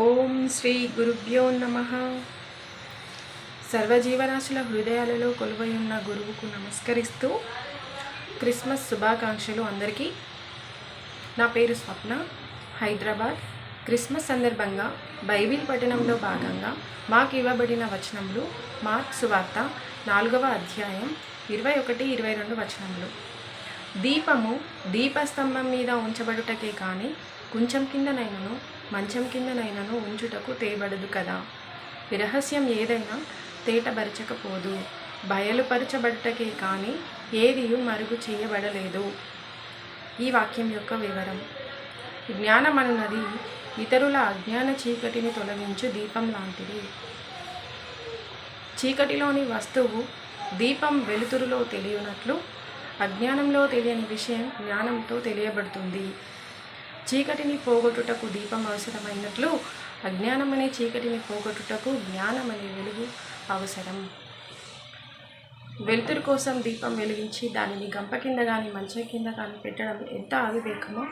ఓం శ్రీ గురుభ్యో నమ. సర్వజీవరాశుల హృదయాలలో కొలువై ఉన్న గురువుకు నమస్కరిస్తూ క్రిస్మస్ శుభాకాంక్షలు అందరికీ. నా పేరు స్వప్న హైదరాబాద్. క్రిస్మస్ సందర్భంగా బైబిల్ పఠనంలో భాగంగా మాకు ఇవ్వబడిన వచనములు మార్క్ సువార్త నాలుగవ అధ్యాయం ఇరవై ఒకటి ఇరవై రెండు వచనములు. దీపము దీపస్తంభం మీద ఉంచబడుటకే కానీ కొంచెం కిందనైనను మంచం కిందనైనను ఉంచుటకు తేబడదు కదా. విరహస్యం రహస్యం ఏదైనా తేటబరచకపోదు బయలుపరచబడటకే కానీ ఏది మరుగు చేయబడలేదు. ఈ వాక్యం యొక్క వివరం. జ్ఞానం అన్నది ఇతరుల అజ్ఞాన చీకటిని తొలగించు దీపం లాంటిది. చీకటిలోని వస్తువు దీపం వెలుతురులో తెలియనట్లు అజ్ఞానంలో తెలియని విషయం జ్ఞానంతో తెలియబడుతుంది. చీకటిని పోగొట్టుటకు దీపం అవసరమైనట్లు అజ్ఞానం అనే చీకటిని పోగొట్టుటకు జ్ఞానం అనే వెలుగు అవసరం. వెలుతురు కోసం దీపం వెలిగించి దానిని గంప కింద కానీ మంచం కింద కానీ పెట్టడం ఎంత అవివేకమో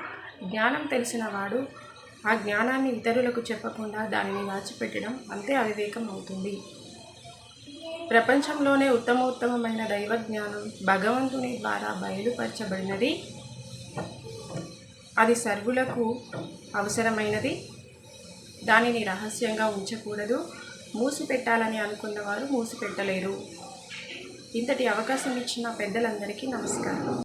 జ్ఞానం తెలిసిన వాడు ఆ జ్ఞానాన్ని ఇతరులకు చెప్పకుండా దానిని దాచిపెట్టడం అంతే అవివేకం అవుతుంది. ప్రపంచంలోనే ఉత్తమోత్తమమైన దైవ జ్ఞానం భగవంతుని ద్వారా బయలుపరచబడినది అది సర్వులకు అవసరమైనది. దానిని రహస్యంగా ఉంచకూడదు. మూసిపెట్టాలని అనుకున్నవారు మూసిపెట్టలేరు ఇంతటి అవకాశం ఇచ్చిన పెద్దలందరికీ నమస్కారం.